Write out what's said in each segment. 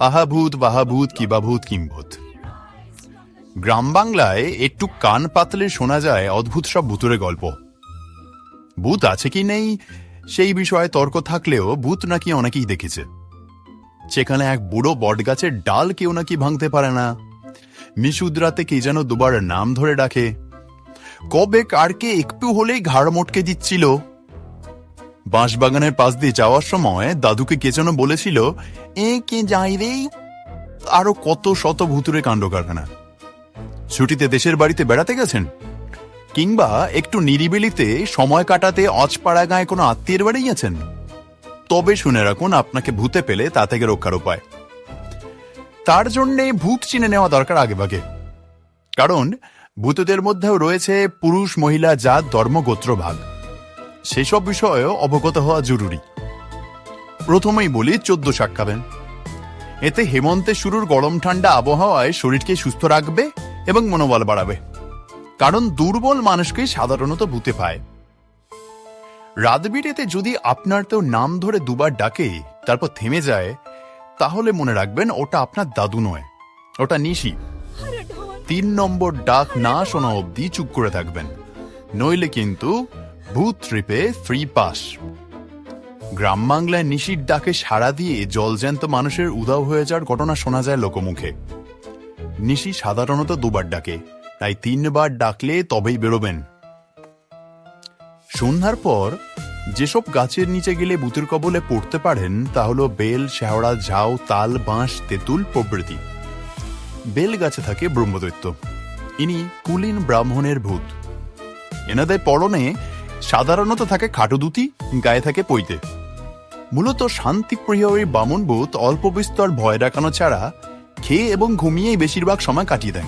আহাভূত বাহাভূত কিবাভূত কিম্ভূত গ্রাম বাংলায় একটু কান পাতলে শোনা যায় অদ্ভুত সব ভূতুরে গল্প। ভূত আছে কি নেই? সেই বিষয়ে তর্ক থাকলেও ভূত নাকি অনেকেই দেখেছে। সেখানে এক বুড়ো বটগাছের ডাল কেউ নাকি ভাঙতে পারে না। মিশুদ্রাতে কে যেন দুবার নাম ধরে ডাকে। কবে কারকে একটু হলেই ঘাড় মটকে দিচ্ছিল। বাঁশবাগানের পাশ দিয়ে যাওয়ার সময় দাদুকে কে যেন বলেছিল, এ কে যাই রে? আরও কত শত ভুতুরে কাণ্ড কারখানা ছুটিতে দেশের বাড়িতে বেড়াতে গেছেন? কিংবা একটু নিরিবিলিতে সময় কাটাতে অজপাড়া গায়ে কোনো আত্মীয়ের বাড়ি গেছেন? তবে শুনে রাখুন, আপনাকে ভূতে পেলে তা থেকে রক্ষার উপায়। তার জন্যে ভূত চিনে নেওয়া দরকার আগেভাগে। কারণ ভূতদের মধ্যেও রয়েছে পুরুষ, মহিলা, জাত, ধর্ম, গোত্র, ভাগ। সেসব বিষয়েও অবগত হওয়া জরুরি। প্রথমেই বলি, চোদ্দ শাক খাবেন। এতে হেমন্তে শুরুর গরম ঠান্ডা আবহাওয়ায় শরীরকে সুস্থ রাখবে এবং মনোবল বাড়াবে। কারণ দুর্বল মানুষকে সাধারণত ভূতে পায়। রাতবিরেতে যদি আপনার তো নাম ধরে দুবার ডাকে, তারপর থেমে যায়, তাহলে মনে রাখবেন ওটা আপনার দাদু নয়, ওটা নিশি। তিন নম্বর ডাক না শোনা অবধি চুপ করে থাকবেন। নইলে কিন্তু ভূত ট্রিপে ফ্রি পাস গ্রাম বাংলায় নিশির ডাকে সাড়া দিয়ে জলজ্যান্ত মানুষের উদাও হয়ে যাওয়ার ঘটনা শোনা যায় লোকমুখে। নিশি সাধারণত দুবার ডাকে তাই তিনবার ডাকলে তবেই বেরোবেন। সন্ধ্যার পর যেসব গাছের নিচে গেলে বুতের কবলে পড়তে পারেন, তা হলো বেল, শেওড়া, ঝাউ, তাল, বাঁশ, তেঁতুল প্রভৃতি। বেল গাছে থাকে ব্রহ্মদৈত্য। ইনি কুলীন ব্রাহ্মণের ভূত। এনাদের পরনে সাধারণত থাকে খাটো দুতি গায়ে থাকে পৈতে। মূলত শান্তিপ্রিয় এই বামন ভূত অল্প বিস্তর ভয় দেখানো ছাড়া খেয়ে এবং ঘুমিয়েই বেশিরভাগ সময় কাটিয়ে দেন।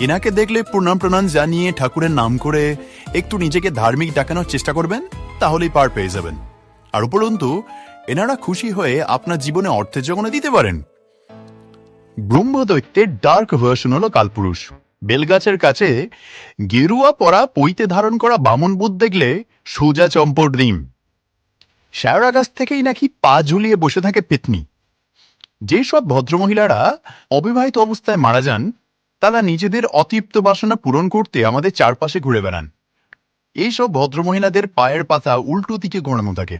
এনাকে দেখলে প্রণাম প্রণাম জানিয়ে ঠাকুরের নাম করে একটু নিজেকে ধার্মিক ডাকানোর চেষ্টা করবেন, তাহলেই পার পেয়ে যাবেন। আর উপরন্তু, এনারা খুশি হয়ে আপনার জীবনে অর্থের জগনে দিতে পারেন। ব্রহ্মদৈত্যের ডার্ক ভার্সন হলো কালপুরুষ। বেলগাছের কাছে গেরুয়া পরা পৈতে ধারণ করা বামন বুধ দেখলে সোজা চম্পট ডিম শ্যাওড়া গাছ থেকেই নাকি পা ঝুলিয়ে বসে থাকে পেতনি। যেসব ভদ্রমহিলারা অবিবাহিত অবস্থায় মারা যান, তারা নিজেদের অতৃপ্ত বাসনা পূরণ করতে আমাদের চারপাশে ঘুরে বেড়ান। এইসব ভদ্রমহিলাদের পায়ের পাতা উল্টো দিকে গড়ানো থাকে।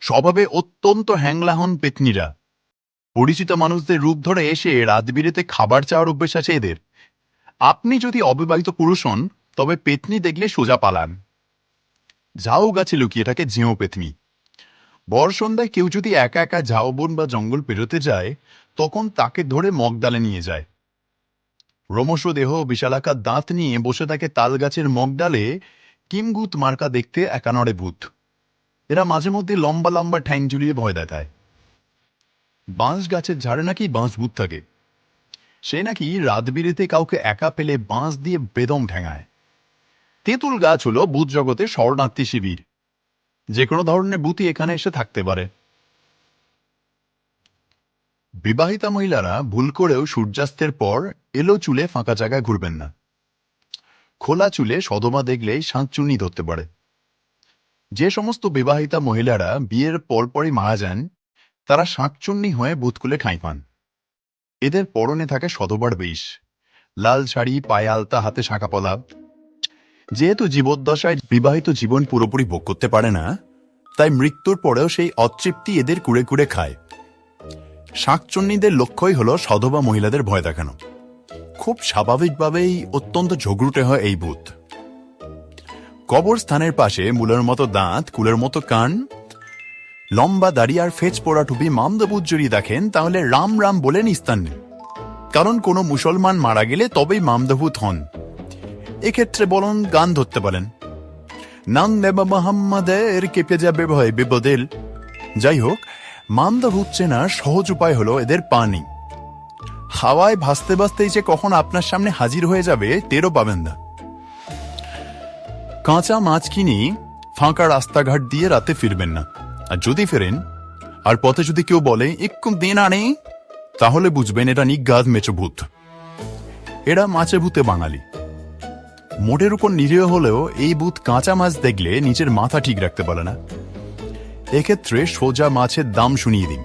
স্বভাবে অত্যন্ত হ্যাংলাহন পেতনিরা। পরিচিত মানুষদের রূপ ধরে এসে রাতবিরেতে খাবার চাওয়ার অভ্যেস আছে এদের। আপনি যদি অবিবাহিত পুরুষ হন, তবে পেতনি দেখলে সোজা পালান। ঝাউ গাছে লুকিয়ে থাকে ঝেঁও পেতনি। বর সন্ধ্যায় কেউ যদি একা একা ঝাউ বন বা জঙ্গল পেরোতে যায়, তখন তাকে ধরে মগডালে নিয়ে যায়। রমস দেহ বিশালাকার দাঁত নিয়ে বসে থাকে তাল গাছের মগডালে কিমগুত মার্কা দেখতে একানড়ে ভূত। এরা মাঝে মধ্যে লম্বা লম্বা ঠ্যাং ঝুলিয়ে ভয় দেখায়। বাঁশ গাছের ঝাড়ে নাকি বাঁশ ভূত থাকে। সে নাকি রাতবিরেতে কাউকে একা পেলে বাঁশ দিয়ে বেদম ঠেঙায়। তেঁতুল গাছ হল ভূত জগতে শরণার্থী শিবির। যে কোনো ধরনের বুতি এখানে এসে থাকতে পারে। বিবাহিতা মহিলারা ভুল করেও সূর্যাস্তের পর এলো চুলে ফাঁকা জায়গায় ঘুরবেন না। খোলা চুলে সদমা দেখলেই শাঁকচুন্নি ধরতে পারে। যে সমস্ত বিবাহিতা মহিলারা বিয়ের পরপরই মারা যান, তারা শাঁকচুন্নি হয়ে বুথকুলে ঠাঁই পান। এদের পরনে থাকে শতবার বেশ। লাল শাড়ি, পায়ে আলতা, হাতে শাঁকা পলা। যেহেতু জীবদ্দশায় বিবাহিত জীবন পুরোপুরি ভোগ করতে পারে না, তাই মৃত্যুর পরেও সেই অতৃপ্তি এদের কুড়ে কুড়ে খায়। শাঁকচুন্নিদের লক্ষ্যই হলো সধবা মহিলাদের ভয় দেখানো। খুব স্বাভাবিকভাবেই অত্যন্ত ঝগড়ুটে হয় এই ভূত। কবরস্থানের পাশে মূলের মতো দাঁত, কুলের মতো কান, লম্বা দাড়ি আর ফেচ পোড়া টুপি মামদাবুদ যদি দেখেন, তাহলে রাম রাম বলে নিস্তান নেই। কারণ কোনো মুসলমান মারা গেলে তবেই মামদাভূত হন। এক্ষেত্রে বলুন, গান ধরতে পারেন নাং নেবা মোহাম্মদের কেঁপে যাবে ভয় বিপদেল যাই হোক মামদাভূত চেনার সহজ উপায় হলো এদের পানি। হাওয়ায় ভাসতে ভাসতেই যে কখন আপনার সামনে হাজির হয়ে যাবে, টেরও পাবেন না। কাঁচা মাছ কিনি ফাঁকা রাস্তাঘাট দিয়ে রাতে ফিরবেন না। আর যদি ফেরেন, আর পথে যদি কেউ বলে একটু দিন আনে। তাহলে বুঝবেন এটা নিগাদ মেচো ভূত এরা মাছে ভূতে বাঙালি। মোটের উপর নিরীহ হলেও এই ভূত কাঁচা মাছ দেখলে নিজের মাথা ঠিক রাখতে পারে না। এক্ষেত্রে সোজা মাছের দাম শুনিয়ে দিন।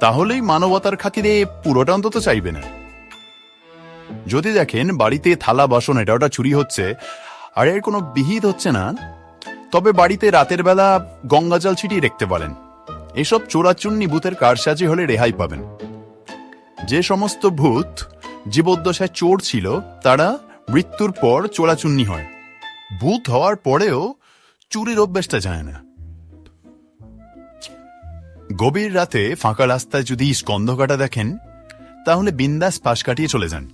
তাহলেই মানবতার খাতিরে পুরোটা অন্তত চাইবে না। যদি দেখেন বাড়িতে থালা বাসন, এটা ওটা চুরি হচ্ছে, আর এর কোনো বিহিত হচ্ছে না, তবে বাড়িতে রাতের বেলা গঙ্গা জল ছিটিয়ে রাখতে পারেন। এসব চোরাচুন্নি বুথের কারসাজি হলে রেহাই পাবেন। যে সমস্ত ভূত জীবদ্দশায় চোর ছিল, তারা মৃত্যুর পর চোরাচুন্নি হয়। ভূত হওয়ার পরেও চুরির অভ্যেসটা যায় না। গভীর রাতে ফাঁকা রাস্তায় যদি স্কন্ধকাটা দেখেন, তাহলে বিন্দাস পাশ কাটিয়ে চলে যান।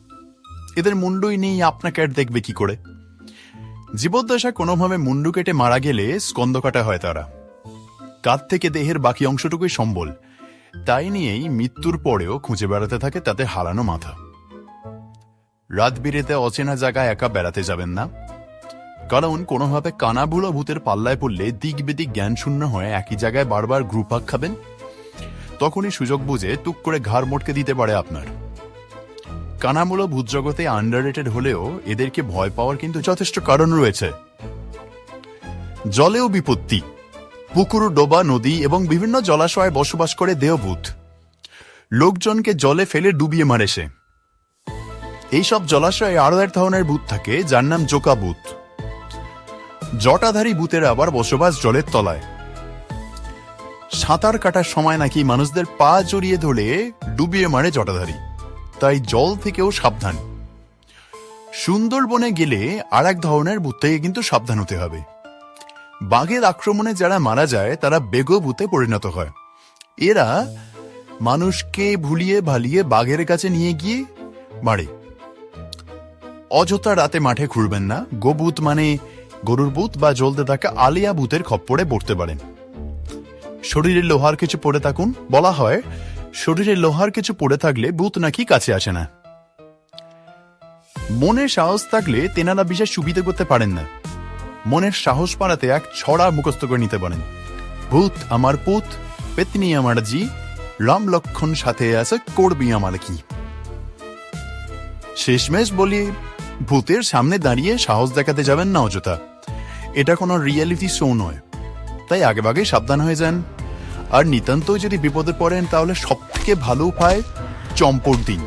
এদের মুন্ডুই নেই আপনাকে আর দেখবে কি করে? জীবদ্দশা কোনোভাবে মুন্ডু কেটে মারা গেলে স্কন্ধ কাটা হয় তারা। কাঁধ থেকে দেহের বাকি অংশটুকুই সম্বল। তাই নিয়েই মৃত্যুর পরেও খুঁজে বেড়াতে থাকে তাতে হারানো মাথা। রাত বিরেতে অচেনা জায়গায় একা বেড়াতে যাবেন না। কারণ কোনোভাবে কানাবুড়ো ভূতের পাল্লায় পড়লে দিক বেদিক জ্ঞান শূন্য হয়ে একই জায়গায় বারবার গ্রুপাক খাবেন? তখনই সুযোগ বুঝে টুক করে ঘাড় মোটকে দিতে পারে আপনার। কানামূলো ভূত জগতে আন্ডাররেটেড হলেও এদেরকে ভয় পাওয়ার কিন্তু যথেষ্ট কারণ রয়েছে। জলেও বিপত্তি। পুকুর, ডোবা, নদী এবং বিভিন্ন জলাশয়ে বসবাস করে দেহভূত। লোকজনকে জলে ফেলে ডুবিয়ে মারে সে। এইসব জলাশয়ে আরও এক ধরনের ভূত থাকে, যার নাম জোকা ভূত। জটাধারী ভূতের আবার বসবাস জলের তলায়। সাঁতার কাটার সময় নাকি মানুষদের পা জড়িয়ে ধরে ডুবিয়ে মারে জটাধারী। তাই জল থেকেও সাবধান। সুন্দরবনে গেলে আর এক ধরনের ভূত থেকে কিন্তু সাবধান হতে হবে। বাঘের আক্রমণে যারা মারা যায়, তারা বেগভূতে পরিণত হয়। এরা মানুষকে ভুলিয়ে ভালিয়ে বাঘের কাছে নিয়ে গিয়ে মারে। অযথা রাতে মাঠে ঘুরবেন না। গোভূত মানে গরুর ভূত বা জ্বলতে থাকা আলিয়া ভূতের খপ্পরে পড়তে পারেন। শরীরে লোহার কিছু পড়ে থাকুন। বলা হয় শরীরে লোহার কিছু পড়ে থাকলে ভূত নাকি কাছে আসে না। মনের সাহস থাকলে তেনারা বিশেষ সুবিধা করতে পারেন না। মনের সাহস বাড়াতে এক ছড়া মুখস্থ করে নিতে পারেন ভূত আমার পুত, পেতনি আমার জি, রাম লক্ষণ সাথে আছে করবি আমার কি। শেষমেশ বলি, ভূতের সামনে দাঁড়িয়ে সাহস দেখাতে যাবেন না অযথা। এটা কোনো রিয়েলিটি শো নয়। তাই আগেভাগে সাবধান হয়ে যান। আর নিতান্তই যদি বিপদে পড়েন তাহলে সবথেকে ভালো উপায় চম্পট দিন।